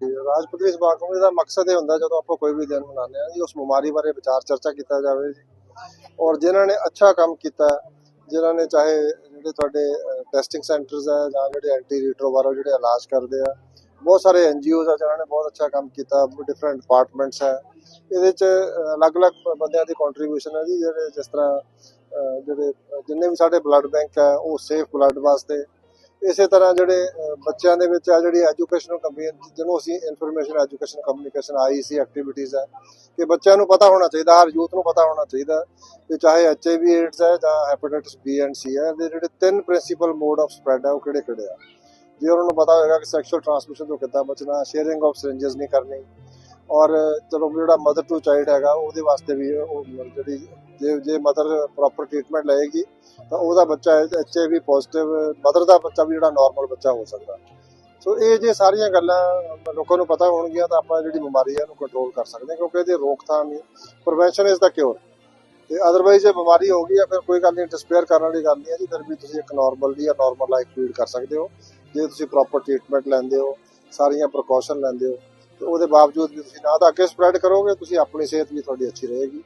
ਰਾਜ ਰਾਜਪੁਤਰੀ ਸਮਾਗਮ ਦਾ ਮਕਸਦ ਇਹ ਹੁੰਦਾ ਜਦੋਂ ਆਪਾਂ ਕੋਈ ਵੀ ਦਿਨ ਮਨਾਉਂਦੇ ਆ ਜੀ ਉਸ ਬਿਮਾਰੀ ਬਾਰੇ ਵਿਚਾਰ ਚਰਚਾ ਕੀਤਾ ਜਾਵੇ ਜੀ। ਔਰ ਜਿਨ੍ਹਾਂ ਨੇ ਅੱਛਾ ਕੰਮ ਕੀਤਾ ਹੈ, ਜਿਨ੍ਹਾਂ ਨੇ ਚਾਹੇ ਜਿਹੜੇ ਤੁਹਾਡੇ ਟੈਸਟਿੰਗ ਸੈਂਟਰਸ ਹੈ ਜਾਂ ਜਿਹੜੇ ਐਂਟੀ ਰੀਟਰੋਵਾਇਰਲ ਜਿਹੜੇ ਇਲਾਜ ਕਰਦੇ ਆ ਬਹੁਤ ਸਾਰੇ ਐਨਜੀਓਜ਼ ਆ ਜਿਨ੍ਹਾਂ ਨੇ ਬਹੁਤ ਅੱਛਾ ਕੰਮ ਕੀਤਾ ਡਿਫਰੈਂਟ ਡਿਪਾਰਟਮੈਂਟਸ ਹੈ। ਇਹਦੇ ਚ ਅਲੱਗ-ਅਲੱਗ ਬੰਦਿਆਂ ਦੀ ਕੰਟਰੀਬਿਊਸ਼ਨ ਹੈ ਜੀ ਜਿਹੜੇ ਜਿਸ ਤਰ੍ਹਾਂ ਜਿਹੜੇ ਜਿੰਨੇ ਵੀ ਸਾਡੇ ਬਲੱਡ ਬੈਂਕ ਹੈ ਉਹ ਸੇਫ ਬਲੱਡ ਵਾਸਤੇ ਇਸੇ ਤਰ੍ਹਾਂ ਜਿਹੜੇ ਬੱਚਿਆਂ ਦੇ ਵਿੱਚ ਆ ਜਿਹੜੀ ਐਜੂਕੇਸ਼ਨਲ ਕਮਿਊਨਿਟੀ ਜਿਹਨੂੰ ਅਸੀਂ information education communication I C activities ਹੈ ਕਿ ਬੱਚਿਆਂ ਨੂੰ ਪਤਾ ਹੋਣਾ ਚਾਹੀਦਾ, ਹਰ ਯੂਥ ਨੂੰ ਪਤਾ ਹੋਣਾ ਚਾਹੀਦਾ, ਕਿ ਚਾਹੇ ਐਚਆਈਵੀ ਏਡਸ ਹੈ ਜਾਂ ਹੈਪੇਟਾਈਟਸ ਬੀ ਐਂਡ ਸੀ ਹੈ ਇਹਦੇ ਜਿਹੜੇ ਤਿੰਨ ਪ੍ਰਿੰਸੀਪਲ ਮੋਡ ਆਫ ਸਪਰੈਡ ਹੈ ਉਹ ਕਿਹੜੇ ਕਿਹੜੇ ਆ? ਜੇ ਉਹਨਾਂ ਨੂੰ ਪਤਾ ਹੋਏਗਾ ਕਿ ਸੈਕਸ਼ੂਅਲ ਟ੍ਰਾਂਸਮਿਸ਼ਨ ਤੋਂ ਕਿੱਦਾਂ ਬਚਣਾ ਸ਼ੇਅਰਿੰਗ ਆਫ ਸਿਰਿੰਜਸ ਨਹੀਂ ਕਰਨੀ ਔਰ ਚਲੋ ਜਿਹੜਾ ਮਦਰ ਟੂ ਚਾਈਲਡ ਹੈਗਾ, ਉਹਦੇ ਵਾਸਤੇ ਵੀ ਉਹ ਜਿਹੜੀ ਜੇ ਜੇ ਮਦਰ ਪ੍ਰੋਪਰ ਟ੍ਰੀਟਮੈਂਟ ਲਏਗੀ, ਤਾਂ ਉਹਦਾ ਬੱਚਾ ਐਚਆਈਵੀ ਪੋਜ਼ਿਟਿਵ ਮਦਰ ਦਾ ਬੱਚਾ ਵੀ ਜਿਹੜਾ ਨਾਰਮਲ ਬੱਚਾ ਹੋ ਸਕਦਾ। ਸੋ ਇਹ ਜੇ ਸਾਰੀਆਂ ਗੱਲਾਂ ਲੋਕਾਂ ਨੂੰ ਪਤਾ ਹੋਣਗੀਆਂ, ਤਾਂ ਆਪਾਂ ਜਿਹੜੀ ਬਿਮਾਰੀ ਹੈ ਉਹਨੂੰ ਕੰਟਰੋਲ ਕਰ ਸਕਦੇ ਹਾਂ, ਕਿਉਂਕਿ ਇਹਦੀ ਰੋਕਥਾਮ ਹੀ ਪ੍ਰੀਵੈਂਸ਼ਨ ਇਜ਼ ਦਾ ਕਿਉਰ ਤੇ ਅਦਰਵਾਈਜ਼ ਇਹ ਬਿਮਾਰੀ ਹੋ ਗਈ ਹੈ ਫਿਰ ਕੋਈ ਗੱਲ ਨਹੀਂ ਡਿਸਪੇਅਰ ਕਰਨ ਵਾਲੀ ਗੱਲ ਨਹੀਂ ਹੈ ਜੀ, ਫਿਰ ਵੀ ਤੁਸੀਂ ਇੱਕ ਨਾਰਮਲ ਜਾਂ ਨਾਰਮਲ ਲਾਈਫ ਲੀਡ ਕਰ ਸਕਦੇ ਹੋ। ਜੇ ਤੁਸੀਂ ਪ੍ਰੋਪਰ ਟ੍ਰੀਟਮੈਂਟ ਲੈਂਦੇ ਹੋ, ਸਾਰੀਆਂ ਪ੍ਰੀਕਾਸ਼ਨ ਲੈਂਦੇ ਹੋ ਉਹਦੇ ਬਾਵਜੂਦ ਵੀ ਤੁਸੀਂ ਨਾ ਤਾਂ ਅੱਗੇ ਸਪਰੈਡ ਕਰੋਗੇ ਤੁਸੀਂ ਆਪਣੀ ਸਿਹਤ ਵੀ ਤੁਹਾਡੀ ਅੱਛੀ ਰਹੇਗੀ।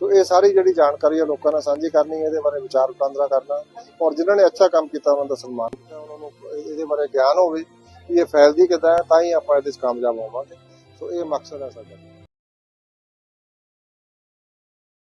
ਸੋ ਇਹ ਸਾਰੀ ਜਿਹੜੀ ਜਾਣਕਾਰੀ ਹੈ ਲੋਕਾਂ ਨਾਲ ਸਾਂਝੀ ਕਰਨੀ ਇਹਦੇ ਬਾਰੇ ਵਿਚਾਰ ਵਟਾਂਦਰਾ ਕਰਨਾ। ਔਰ ਜਿਨ੍ਹਾਂ ਨੇ ਅੱਛਾ ਕੰਮ ਕੀਤਾ ਉਹਨਾਂ ਦਾ ਸਨਮਾਨ ਕਰਨਾ, ਉਹਨਾਂ ਨੂੰ ਇਹਦੇ ਬਾਰੇ ਗਿਆਨ ਹੋਵੇ ਕਿ ਇਹ ਫੈਲਦੀ ਕਿੱਦਾਂ ਹੈ ਤਾਂ ਹੀ ਆਪਾਂ ਇਹਦੇ 'ਚ ਕਾਮਯਾਬ ਹੋਵਾਂਗੇ। ਸੋ ਇਹ ਮਕਸਦ ਹੈ ਸਾਡਾ।